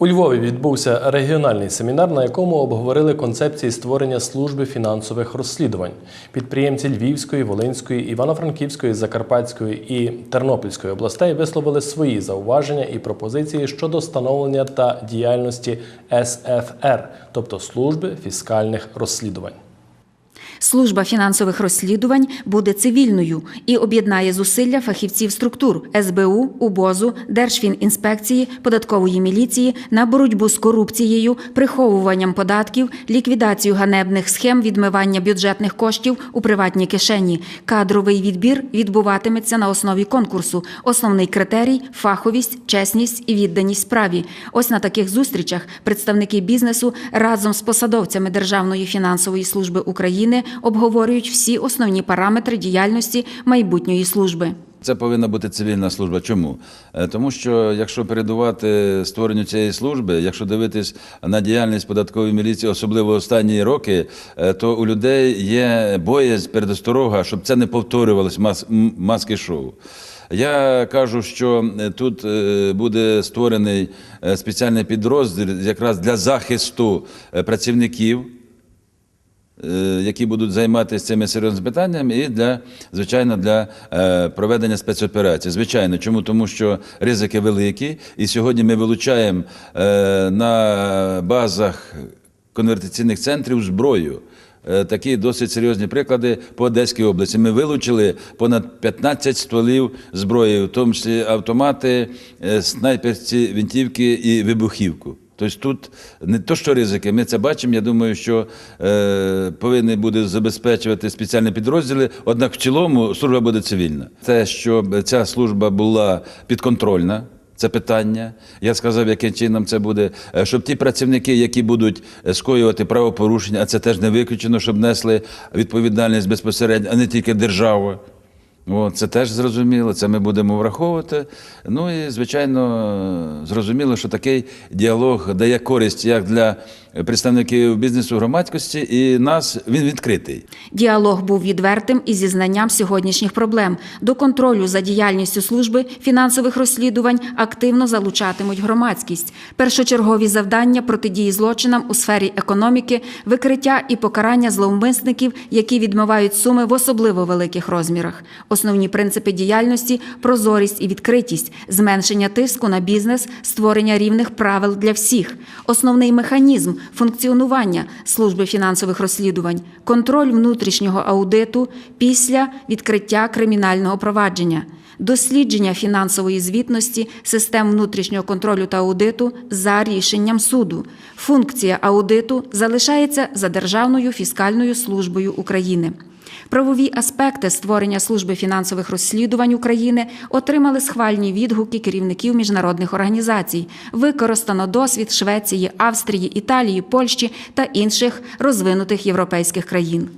У Львові відбувся регіональний семінар, на якому обговорили концепції створення служби фінансових розслідувань. Підприємці Львівської, Волинської, Івано-Франківської, Закарпатської і Тернопільської областей висловили свої зауваження і пропозиції щодо становлення та діяльності СФР, тобто служби фіскальних розслідувань. Служба фінансових розслідувань буде цивільною і об'єднає зусилля фахівців структур СБУ, УБОЗу, Держфінінспекції, податкової міліції на боротьбу з корупцією, приховуванням податків, ліквідацію ганебних схем відмивання бюджетних коштів у приватні кишені. Кадровий відбір відбуватиметься на основі конкурсу. Основний критерій фаховість, чесність і відданість справі. Ось на таких зустрічах представники бізнесу разом з посадовцями Державної фінансової служби України обговорюють всі основні параметри діяльності майбутньої служби. Це повинна бути цивільна служба. Чому? Е, Тому що якщо передувати створенню цієї служби, якщо дивитись на діяльність податкової міліції, особливо останні роки, е, то у людей є боязнь, передосторога, щоб це не повторювалось мас, маски шоу. Я кажу, що е, тут буде створений спеціальний підрозділ якраз для захисту працівників які будуть займатися цими серйозними питаннями, і для звичайно для е, проведення спецоперацій. Звичайно, чому тому, що ризики великі, і сьогодні ми вилучаємо е, на базах конвертаційних центрів зброю. Е, Такі досить серйозні приклади по Одеській області. Ми вилучили понад 15 стволів зброї, в тому числі автомати, е, снайперці, винтівки і вибухівку. Тобто тут не то, що ризики, ми це бачимо. Я думаю, що е, повинні буде забезпечувати спеціальні підрозділи. Однак в цілому служба буде цивільна. Те, щоб ця служба була підконтрольна. Це питання. Я сказав, яким чином це буде, Е, щоб ті працівники, які будуть е, скоювати правопорушення, а це теж не виключено, щоб несли відповідальність безпосередньо, а не тільки держава. О, це теж зрозуміло, це ми будемо враховувати. Ну і, звичайно, зрозуміло, що такий діалог дає користь як для представників бізнесу громадськості, і нас він відкритий. Діалог був відвертим і зі знанням сьогоднішніх проблем. До контролю за діяльністю служби фінансових розслідувань активно залучатимуть громадськість. Першочергові завдання протидії злочинам у сфері економіки, викриття і покарання зловмисників, які відмивають суми в особливо великих розмірах. Основні принципи діяльності прозорість і відкритість, зменшення тиску на бізнес, створення рівних правил для всіх. Основний механізм функціонування служби фінансових розслідувань, контроль внутрішнього аудиту після відкриття кримінального провадження. Дослідження фінансової звітності систем внутрішнього контролю та аудиту за рішенням суду. Функція аудиту залишається за Державною фіскальною службою України. Правові аспекти створення служби фінансових розслідувань України отримали схвальні відгуки керівників міжнародних організацій. Використано досвід Швеції, Австрії, Італії, Польщі та інших розвинутих європейських країн.